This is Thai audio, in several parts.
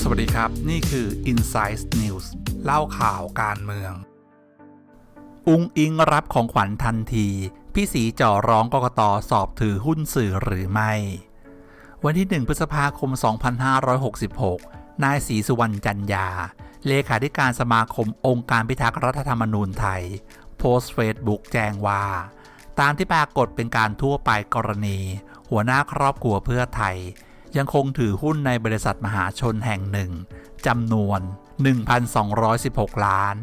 สวัสดีครับ นี่คือ Insight News เล่าข่าวการเมือง อุงอิงรับของขวัญทันที พี่สีจ่อร้องกกตสอบถือหุ้นสื่อหรือไม่ วันที่ 1 พฤษภาคม 2566 นายศรีสุวรรณจันยา เลขาธิการสมาคมองค์การพิทักษ์รัฐธรรมนูญไทย โพสต์เฟซบุ๊กแจ้งว่า ตามที่ปรากฏเป็นการทั่วไปกรณี หัวหน้าครอบครัวเพื่อไทย ยังคงถือหุ้นในบริษัทมหาชนแห่งหนึ่งจำนวน 1,216 ล้าน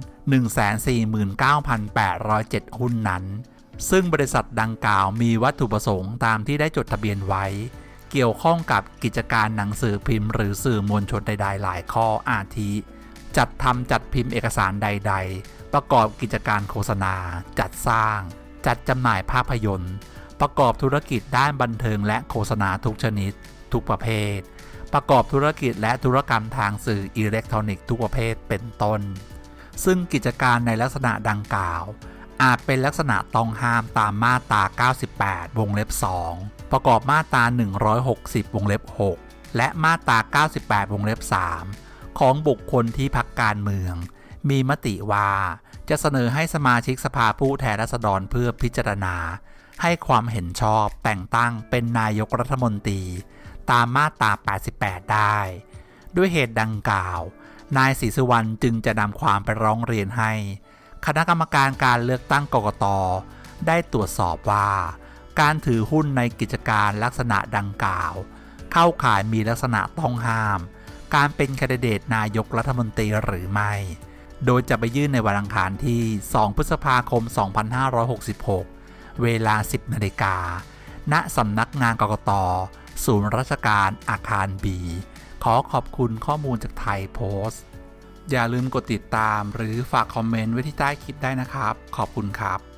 149,807 หุ้นนั้น ซึ่งบริษัทดังกล่าวมีวัตถุประสงค์ตามที่ได้จดทะเบียนไว้ เกี่ยวข้องกับกิจการหนังสือพิมพ์หรือสื่อมวลชนใดๆ หลายข้ออาทิ จัดทำจัดพิมพ์เอกสารใด ๆ ประกอบกิจการโฆษณา จัดสร้าง จัดจำหน่ายภาพยนตร์ ประกอบธุรกิจด้านบันเทิงและโฆษณาทุกชนิด ทุกประเภท ประกอบธุรกิจและธุรกรรมทางสื่ออิเล็กทรอนิกส์ทุกประเภทเป็นต้น ซึ่งกิจการในลักษณะดังกล่าว อาจเป็นลักษณะต้องห้ามตามมาตรา 98 วงเล็บ 2 ประกอบมาตรา 160 วงเล็บ 6 และมาตรา 98 วงเล็บ 3 ของบุคคลที่พักการเมือง มีมติว่า จะเสนอให้สมาชิกสภาผู้แทนราษฎรเพื่อพิจารณา ให้ความเห็นชอบแต่งตั้งเป็นนายกรัฐมนตรี ตามมาตรา 88 ได้ ด้วยเหตุดังกล่าว นายศรีสุวรรณจึงจะนำความไปร้องเรียนให้ คณะกรรมการการเลือกตั้งกกต ได้ตรวจสอบว่า การถือหุ้นในกิจการลักษณะดังกล่าว เข้าข่ายมีลักษณะต้องห้าม การเป็นคนดิเดตนายกรัฐมนตรีหรือไม่ โดยจะไปยื่นในวันอังคารที่ 2 พฤษภาคม 2566 เวลา 10 นาฬิกา ณ สำนักงานกกต ศูนย์ราชการอาคารบี ขอขอบคุณข้อมูลจากไทยโพสต์ อย่าลืมกดติดตามหรือฝากคอมเมนต์ไว้ที่ใต้คลิปได้นะครับ ขอบคุณครับ